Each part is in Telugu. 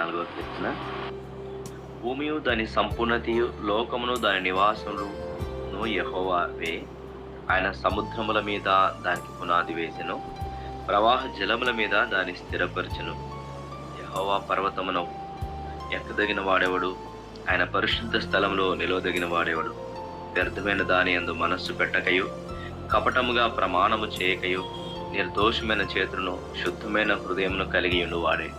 నాలుగవ కీర్తన. భూమియు దాని సంపూర్ణతయు లోకమును దాని నివాసమును యహోవావే. ఆయన సముద్రముల మీద దానికి పునాది వేసెను. ప్రవాహ జలముల మీద దాన్ని స్థిరపరచను. యహోవా పర్వతమును ఎక్కదగిన వాడేవాడు? ఆయన పరిశుద్ధ స్థలంలో నిలవదగిన వాడేవాడు? వ్యర్థమైన దాని యందు మనస్సు పెట్టకయు. కపటముగా ప్రమాణము చేయకయు. నిర్దోషమైన చేతులను శుద్ధమైన హృదయమును కలిగి ఉండువాడే.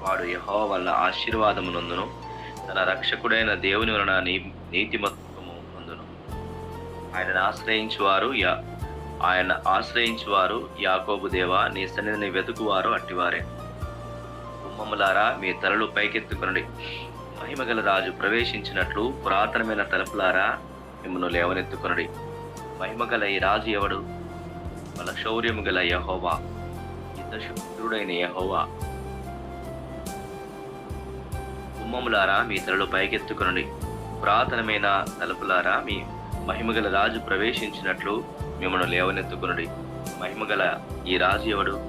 వాడు యహోవ వల్ల ఆశీర్వాదమునందును తన రక్షకుడైన దేవుని వలన నీ నీతిమత్వము పొందును ఆయనను ఆశ్రయించువారు యా ఆయన ఆశ్రయించువారు యాకోబు దేవ నీ సన్నిధిని వెతుకువారు అట్టివారే. గుమ్మములారా మీ తలలు పైకెత్తుకునండి. మహిమగల రాజు ప్రవేశించినట్లు పురాతనమైన తలుపులారా మిమ్మల్ని లేవనెత్తుకునడి. మహిమగల ఈ రాజు ఎవడు? వాళ్ళ శౌర్యము గల యహోవా. యుద్ధశక్తుడైన యహోవా. గుమ్మములారా మీ తలలు పైకెత్తుకునండి. పురాతనమైన తలుపులారా మీ మహిమగల రాజు ప్రవేశించినట్లు మిమ్మల్ని లేవనెత్తుకునుడి. మహిమగల ఈ రాజు ఎవడు?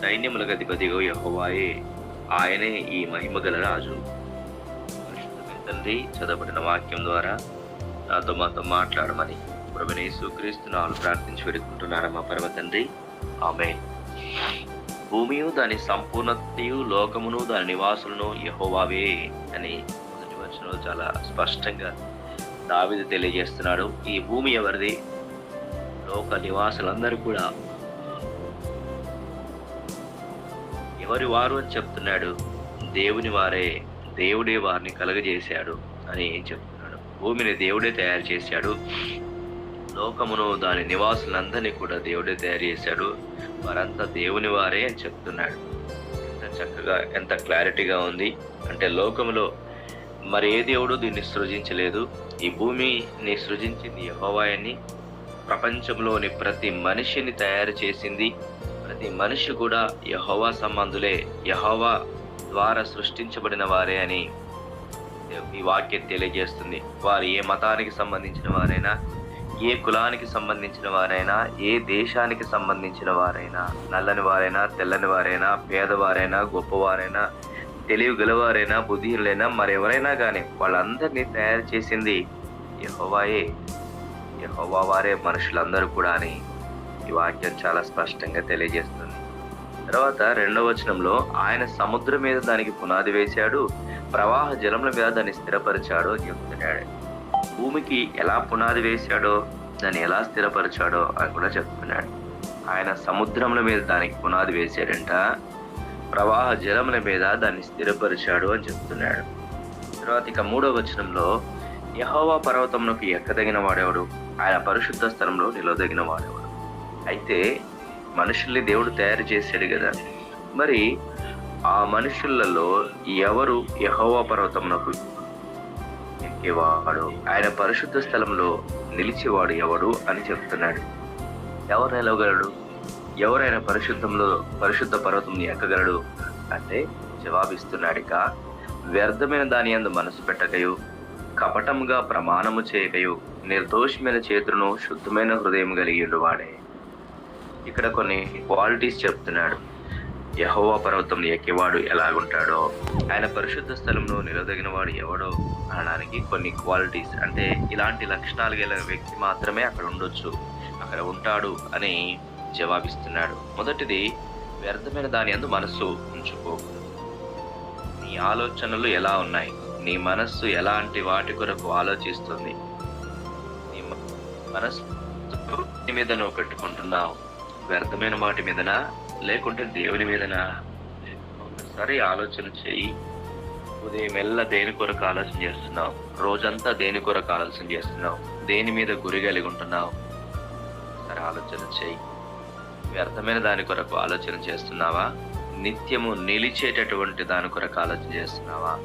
సైన్యముల గతిపతిగో యహోవాయే. ఆయనే ఈ మహిమగల రాజు. తండ్రి చదవబడిన వాక్యం ద్వారా నాతో మాతో మాట్లాడమని ప్రభునేసు క్రీస్తునాలు ప్రార్థించి వేడుకుంటున్నారా మా పరమ తండ్రి. ఆమె భూమియు దాని సంపూర్ణతయు లోకమును దాని నివాసులను యహోవావే అని మొదటి వచనంలో చాలా స్పష్టంగా దావిది తెలియజేస్తున్నాడు. ఈ భూమి ఎవరిది? లోక నివాసులందరూ కూడా. ఎవరి వారు అని చెప్తున్నాడు? దేవుని వారే. దేవుడే వారిని కలగజేశాడు అని చెప్తున్నాడు. భూమిని దేవుడే తయారు చేశాడు. లోకమును దాని నివాసులందరినీ కూడా దేవుడే తయారు చేశాడు. వారంతా దేవుని వారే అని చెప్తున్నాడు. ఎంత చక్కగా ఎంత క్లారిటీగా ఉంది. అంటే లోకములో మరి ఏ దేవుడు దీన్ని సృజించలేదు. ఈ భూమిని సృజించింది యహోవాయని ప్రపంచంలోని ప్రతి మనిషిని తయారు చేసింది. ప్రతి మనిషి కూడా యహోవా సంబంధులే. యహోవా ద్వారా సృష్టించబడిన వారే అని ఈ వాక్యం తెలియజేస్తుంది. వారు ఏ మతానికి సంబంధించిన వారైనా ఏ కులానికి సంబంధించిన వారైనా ఏ దేశానికి సంబంధించిన వారైనా నల్లని వారైనా తెల్లని వారైనా పేదవారైనా గొప్పవారైనా తెలివి గలవారైనా బుద్ధిహీనులైనా మరెవరైనా కానీ వాళ్ళందరినీ తయారు చేసింది యహోవాయే. యహోవా వారే మనుషులందరూ కూడా అని ఈ వాక్యం చాలా స్పష్టంగా తెలియజేస్తుంది. తర్వాత రెండవ వచనంలో ఆయన సముద్రం మీద దానికి పునాది వేశాడు ప్రవాహ జలముల మీద దాన్ని స్థిరపరిచాడు అని చెప్తున్నాడు భూమికి ఎలా పునాది వేశాడో దాన్ని ఎలా స్థిరపరిచాడో అని కూడా చెప్తున్నాడు. ఆయన సముద్రముల మీద దానికి పునాది వేశాడంట. ప్రవాహ జలముల మీద దాన్ని స్థిరపరిచాడు అని చెప్తున్నాడు. తర్వాత ఇక మూడో వచనంలో యహోవా పర్వతమునకు ఎక్కదగిన వాడేవాడు? ఆయన పరిశుద్ధ స్థలంలో నిలవదగిన వాడేవాడు? అయితే మనుషుల్ని దేవుడు తయారు చేశాడు కదా. మరి ఆ మనుషులలో ఎవరు యహోవా పర్వతమునకు ఇవాడు ఆయన పరిశుద్ధ స్థలంలో నిలిచేవాడు ఎవడు అని చెప్తున్నాడు. ఎవరు నిలవగలడు? ఎవరైనా పరిశుద్ధంలో పరిశుద్ధ పర్వతంని ఎక్కగలడు? అంటే జవాబిస్తున్నాడు వ్యర్థమైన దాని అందు మనసు పెట్టకయు కపటముగా ప్రమాణము చేయకయు నిర్దోషమైన చేతులను శుద్ధమైన హృదయం కలిగి వాడే ఇక్కడ కొన్ని క్వాలిటీస్ చెప్తున్నాడు. యహోవా పర్వతం ఎక్కేవాడు ఎలాగుంటాడో? ఆయన పరిశుద్ధ స్థలంలో నిలదగిన వాడు ఎవడో అనడానికి కొన్ని క్వాలిటీస్ అంటే ఇలాంటి లక్షణాలు గల వ్యక్తి మాత్రమే అక్కడ ఉండొచ్చు. అక్కడ ఉంటాడు అని జవాబిస్తున్నాడు. మొదటిది వ్యర్థమైన దాని అందు మనస్సు ఉంచుకో. నీ ఆలోచనలు ఎలా ఉన్నాయి? నీ మనస్సు ఎలాంటి వాటి కొరకు ఆలోచిస్తుంది? నీ మనస్సు నీ మీద నువ్వు పెట్టుకుంటున్నావు. వ్యర్థమైన వాటి మీదనా? లేకుంటే దేవుని మీదనా? ఒకసారి ఆలోచన చెయ్యి ఉదయం ఎల్ల దేని కొరకు ఆలోచన చేస్తున్నావు? రోజంతా దేని కొరకు ఆలోచన చేస్తున్నావు? దేని మీద గురి కలిగి ఉంటున్నావు? ఒకసారి ఆలోచన చెయ్యి వ్యర్థమైన దాని కొరకు ఆలోచన చేస్తున్నావా? నిత్యము నిలిచేటటువంటి దాని కొరకు ఆలోచన చేస్తున్నావా?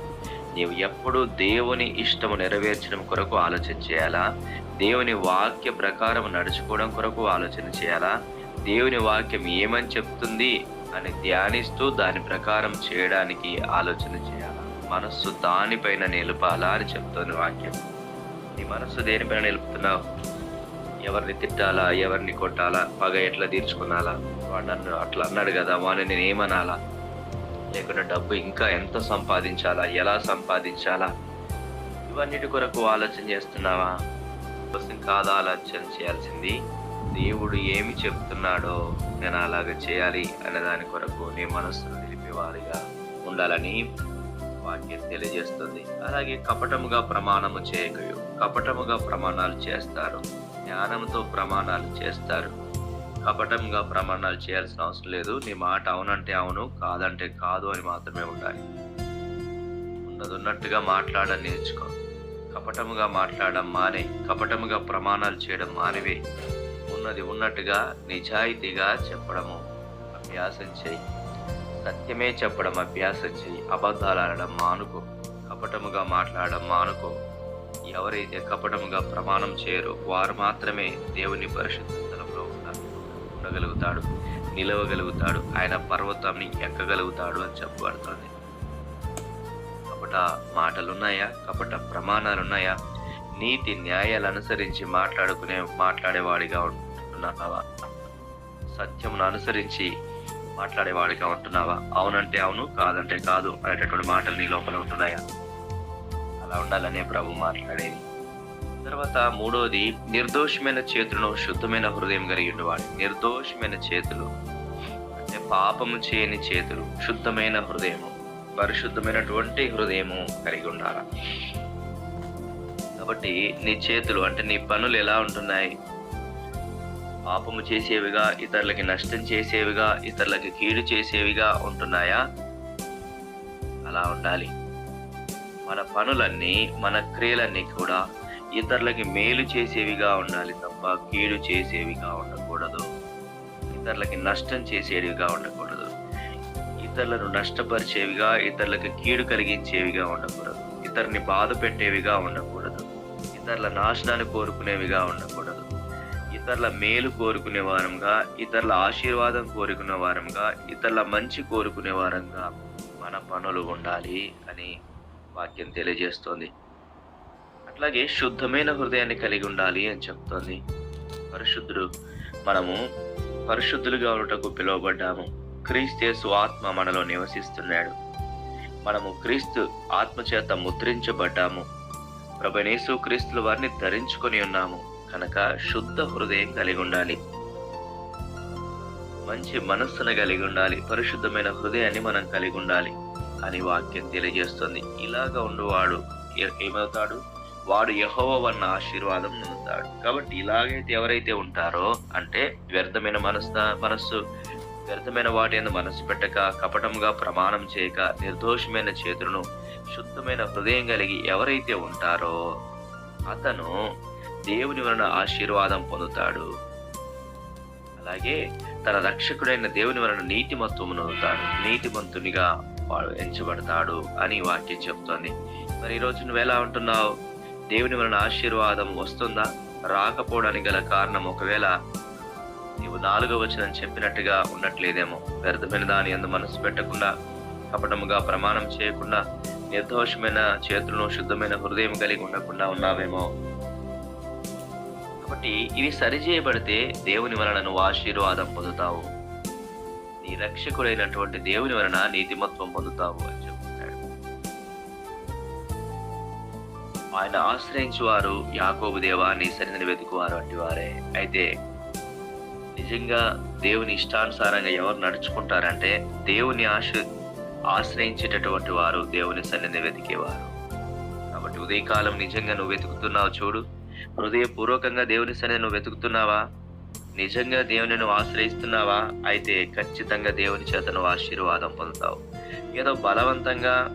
నీవు ఎప్పుడు దేవుని ఇష్టము నెరవేర్చడం కొరకు ఆలోచన చేయాలా? దేవుని వాక్య ప్రకారం నడుచుకోవడం కొరకు ఆలోచన చేయాలా? దేవుని వాక్యం ఏమని చెప్తుంది అని ధ్యానిస్తూ దాని ప్రకారం చేయడానికి ఆలోచన చేయాలి? మనస్సు దానిపైన నిలపాలా అని చెప్తుంది వాక్యం. నీ మనస్సు దేనిపైన నిలుపుతున్నావు? ఎవరిని తిట్టాలా? ఎవరిని కొట్టాలా? పగ ఎట్లా తీర్చుకునాలా వాడు నన్ను అట్లా అన్నాడు కదా వాడిని నేను ఏమనాలా? లేకుండా డబ్బు ఇంకా ఎంత సంపాదించాలా? ఎలా సంపాదించాలా? ఇవన్నిటి కొరకు ఆలోచన చేస్తున్నావా? కోసం కాదు ఆలోచన చేయాల్సింది దేవుడు ఏమి చెప్తున్నాడో నేను అలాగ చేయాలి అనే దాని కొరకు నీ మనస్సును నిలిపేవారిగా ఉండాలని వాక్యం తెలియజేస్తుంది. అలాగే కపటముగా ప్రమాణము చేయకయు. కపటముగా ప్రమాణాలు చేస్తారు. జ్ఞానంతో ప్రమాణాలు చేస్తారు. కపటంగా ప్రమాణాలు చేయాల్సిన అవసరం లేదు. నీ మాట అవునంటే అవును కాదంటే కాదు అని మాత్రమే ఉండాలి. ఉన్నదున్నట్టుగా మాట్లాడ మాట్లాడడం నేర్చుకో. కపటముగా మాట్లాడడం మానే. కపటముగా ప్రమాణాలు చేయడం మానేవే. ఉన్నది ఉన్నట్టుగా నిజాయితీగా చెప్పడము. అభ్యాసం చేయి. సత్యమే చెప్పడం అభ్యాసం చేయి. అబద్ధాలు ఆడడం మానుకో. కపటముగా మాట్లాడడం మానుకో. ఎవరైతే కపటముగా ప్రమాణం చేయరో వారు మాత్రమే దేవుని పరిశుద్ధ స్థలంలో ఉండగలుగుతాడు నిలవగలుగుతాడు. ఆయన పర్వతాన్ని ఎక్కగలుగుతాడు అని చెప్పబడుతుంది. కపట మాటలున్నాయా? కపట ప్రమాణాలున్నాయా? నీతి న్యాయాలు అనుసరించి మాట్లాడుకునే మాట్లాడేవాడిగా ఉంటున్నావా? సత్యమును అనుసరించి మాట్లాడేవాడిగా ఉంటున్నావా? అవునంటే అవును కాదంటే కాదు అనేటటువంటి మాటలు నీ లోపల ఉంటున్నాయా? అలా ఉండాలనే ప్రభు మాట్లాడేది. తర్వాత మూడోది నిర్దోషమైన చేతులను శుద్ధమైన హృదయం కలిగి ఉండేవాడు. నిర్దోషమైన చేతులు అంటే పాపము చేయని చేతులు శుద్ధమైన హృదయము పరిశుద్ధమైనటువంటి హృదయము కలిగి ఉండాలి? కాబట్టి నీ చేతులు అంటే నీ పనులు ఎలా ఉంటున్నాయి? పాపము చేసేవిగా ఇతరులకి నష్టం చేసేవిగా ఇతరులకి కీడు చేసేవిగా ఉంటున్నాయా? అలా ఉండాలి. మన పనులన్నీ మన క్రియలన్నీ కూడా ఇతరులకి మేలు చేసేవిగా ఉండాలి తప్ప కీడు చేసేవిగా ఉండకూడదు. ఇతరులకి నష్టం చేసేవిగా ఉండకూడదు. ఇతరులను నష్టపరిచేవిగా ఇతరులకు కీడు కలిగించేవిగా ఉండకూడదు. ఇతరుని బాధ పెట్టేవిగా ఉండకూడదు. ఇతరుల నాశనాన్ని కోరుకునేవిగా ఉండకూడదు. ఇతరుల మేలు కోరుకునే వారంగా ఇతరుల ఆశీర్వాదం కోరుకునే వారంగా ఇతరుల మంచి కోరుకునే వారంగా మన పనులు ఉండాలి అని వాక్యం తెలియజేస్తోంది. అట్లాగే శుద్ధమైన హృదయాన్ని కలిగి ఉండాలి అని చెప్తోంది. పరిశుద్ధుడు మనము పరిశుద్ధులుగా ఉండటకు పిలువబడ్డాము. క్రీస్తేసు ఆత్మ మనలో నివసిస్తున్నాడు. మనము క్రీస్తు ఆత్మ చేత ముద్రించబడ్డాము. ప్రభనేసు క్రీస్తుల వారిని ధరించుకొని ఉన్నాము. కనుక శుద్ధ హృదయం కలిగి ఉండాలి. మంచి మనస్సును కలిగి ఉండాలి. పరిశుద్ధమైన హృదయాన్ని మనం కలిగి ఉండాలి అని వాక్యం తెలియజేస్తుంది. ఇలాగా ఉండేవాడు ఏమవుతాడు? వాడు యహోవ వన్న ఆశీర్వాదం పొందుతాడు. కాబట్టి ఇలాగైతే ఎవరైతే ఉంటారో అంటే వ్యర్థమైన మనస్సు మనస్సు వ్యర్థమైన వాటి మనసు పెట్టక కపటంగా ప్రమాణం చేయక నిర్దోషమైన చేతులను శుద్ధమైన హృదయం కలిగి ఎవరైతే ఉంటారో అతను దేవుని వలన ఆశీర్వాదం పొందుతాడు. అలాగే తన రక్షకుడైన దేవుని వలన నీతిమత్వమును అవుతాడు నీతిమంతునిగా వాడు ఎంచబడతాడు అని వాక్యం చెప్తోంది. మరి ఈ రోజు నువ్వు ఎలా ఉంటున్నావు? దేవుని వలన ఆశీర్వాదం వస్తుందా? రాకపోవడానికి గల కారణం ఒకవేళ నీవు నాలుగో వచనం చెప్పినట్టుగా ఉండట్లేదేమో. వ్యర్థమైన దాని ఎందు మనసు పెట్టకుండా కపటముగా ప్రమాణం చేయకుండా నిర్దోషమైన చేతులను శుద్ధమైన హృదయం కలిగి ఉండకుండా ఉన్నావేమో. కాబట్టి ఇవి సరిచేయబడితే దేవుని వలన నువ్వు ఆశీర్వాదం పొందుతావు. నీ రక్షకుడైనటువంటి దేవుని వలన నీతిమత్వం పొందుతావు అని చెప్తున్నాడు. ఆయన ఆశ్రయించువారు యాకోబు దేవా నీ సన్నిధిని వెతుకువారు వంటి వారే. అయితే నిజంగా దేవుని ఇష్టానుసారంగా ఎవరు నడుచుకుంటారంటే దేవుని ఆశ ఆశ్రయించేటటువంటి వారు దేవుని సన్నిధి వెతికేవారు. కాబట్టి ఉదయకాలం నిజంగా నువ్వు వెతుకుతున్నావు చూడు. హృదయపూర్వకంగా దేవుని సన్నిధి నువ్వు వెతుకుతున్నావా? నిజంగా దేవుని నువ్వు ఆశ్రయిస్తున్నావా? అయితే ఖచ్చితంగా దేవుని చేత నువ్వు ఆశీర్వాదం పొందుతావు. ఏదో బలవంతంగా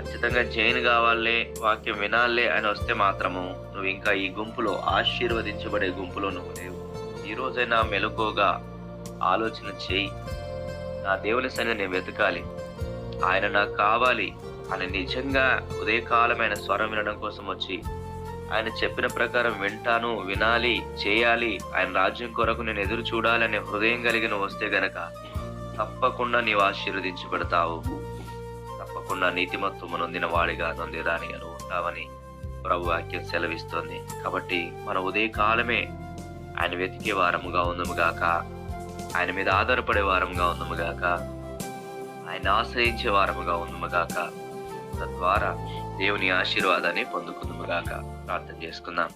ఖచ్చితంగా జైన్ కావాలే వాక్యం వినాలే అని వస్తే మాత్రము నువ్వు ఇంకా ఈ గుంపులో ఆశీర్వదించబడే గుంపులో నువ్వు లేవు. ఈరోజైనా మెలకువగా మెలకుగా ఆలోచన చేయి. నా దేవుని సన్నిధి నేను వెతకాలి. ఆయన నాకు కావాలి అని నిజంగా ఉదయకాలమైన స్వరం వినడం కోసం వచ్చి ఆయన చెప్పిన ప్రకారం వింటాను వినాలి చేయాలి. ఆయన రాజ్యం కొరకు నేను ఎదురు చూడాలనే హృదయం కలిగిన వస్తే గనక తప్పకుండా నీవు ఆశీర్వదించబడతావు. తప్పకుండా నీతిమత్వము నొందిన వాడిగా నొందిరాని అని ఉంటావని ప్రభు వాక్యం సెలవిస్తోంది. కాబట్టి మన ఉదయకాలమే ఆయన వెతికే వారముగా ఉందము గాక. ఆయన మీద ఆధారపడే వారముగా ఉందము గాక. ఆయన ఆశ్రయించే వారముగా ఉందముగాక తద్వారా దేవుని ఆశీర్వాదాన్ని పొందుకుందముగాక ప్రార్థన చేసుకుందాం.